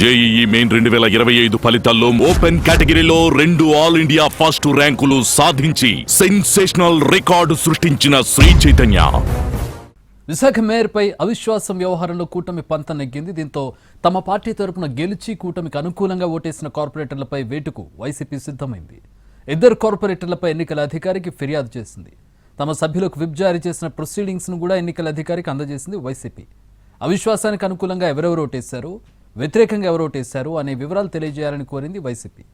JEE main రెండు వేల ఇరవై ఐదు ఫలితాల్లో ఓపెన్ కేటగిరీలో రెండు ఆల్ ఇండియా ఫస్ట్ ర్యాంకులు సాధించి సెన్సేషనల్ రికార్డు సృష్టించిన శ్రీ చైతన్య. విశాఖ మేయర్పై అవిశ్వాసం వ్యవహారంలో కూటమి పంత నెగ్గింది. దీంతో తమ పార్టీ తరపున గెలిచి కూటమికి అనుకూలంగా ఓటేసిన కార్పొరేటర్లపై వేటుకు వైసీపీ సిద్ధమైంది. ఇద్దరు కార్పొరేటర్లపై ఎన్నికల అధికారికి ఫిర్యాదు చేసింది. తమ సభ్యులకు విప్ జారీ చేసిన ప్రొసీడింగ్స్ను కూడా ఎన్నికల అధికారికి అందజేసింది వైసీపీ. అవిశ్వాసానికి అనుకూలంగా ఎవరెవరు ఓటేశారు? వ్యతిరేకంగా ఎవరు ఓటేశారు అనే వివరాలు తెలియజేయాలని కోరింది వైసీపీ.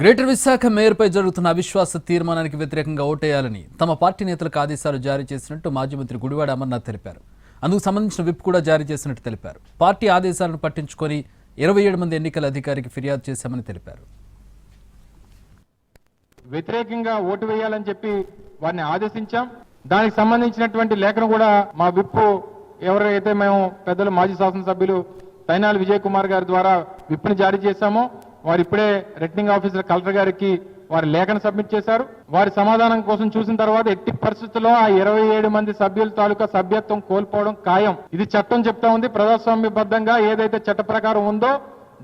గ్రేటర్ విశాఖ మేయర్పై జరుగుతున్న అవిశ్వాస తీర్మానానికి వ్యతిరేకంగా ఓటేయాలని తమ పార్టీ నేతలకు ఆదేశాలు జారీ చేసినట్టు మాజీ మంత్రి గుడివాడ అమర్నాథ్ తెలిపారు. అందుకు సంబంధించిన విప్ కూడా జారీ చేసినట్టు తెలిపారు. పార్టీ ఆదేశాలను పట్టించుకొని ఇరవై ఏడు మంది ఎన్నికల అధికారికి ఫిర్యాదు చేశామని తెలిపారు. వ్యతిరేకంగా ఓటు వేయాలని చెప్పి వారిని ఆదేశించాం. దానికి సంబంధించినటువంటి లేఖను కూడా మా విప్పు ఎవరైతే మేము పెద్దలు మాజీ శాసనసభ్యులు తైనాలి విజయ్ కుమార్ గారి ద్వారా విప్ని జారీ చేశామో వారు ఇప్పుడే రిటర్నింగ్ ఆఫీసర్ కలెక్టర్ గారికి వారి లేఖను సబ్మిట్ చేశారు. వారి సమాధానం కోసం చూసిన తర్వాత ఎట్టి పరిస్థితుల్లో ఆ ఇరవై ఏడు మంది సభ్యుల తాలూకా సభ్యత్వం కోల్పోవడం ఖాయం. ఇది చట్టం చెప్తా ఉంది. ప్రజాస్వామ్యబద్ధంగా ఏదైతే చట్ట ప్రకారం ఉందో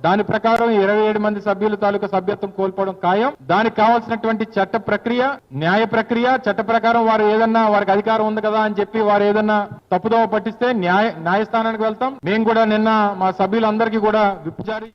దాని ప్రకారం ఇరవై ఏడు మంది సభ్యుల తాలూకా సభ్యత్వం కోల్పోవడం ఖాయం. దానికి కావాల్సినటువంటి చట్ట ప్రక్రియ న్యాయ ప్రక్రియ చట్ట ప్రకారం వారు ఏదన్నా వారికి అధికారం ఉంది కదా అని చెప్పి వారు ఏదన్నా తప్పుదోవ పట్టిస్తే న్యాయ న్యాయస్థానానికి వెళ్తాం. మేము కూడా నిన్న మా సభ్యులందరికీ కూడా విప్పు జారీ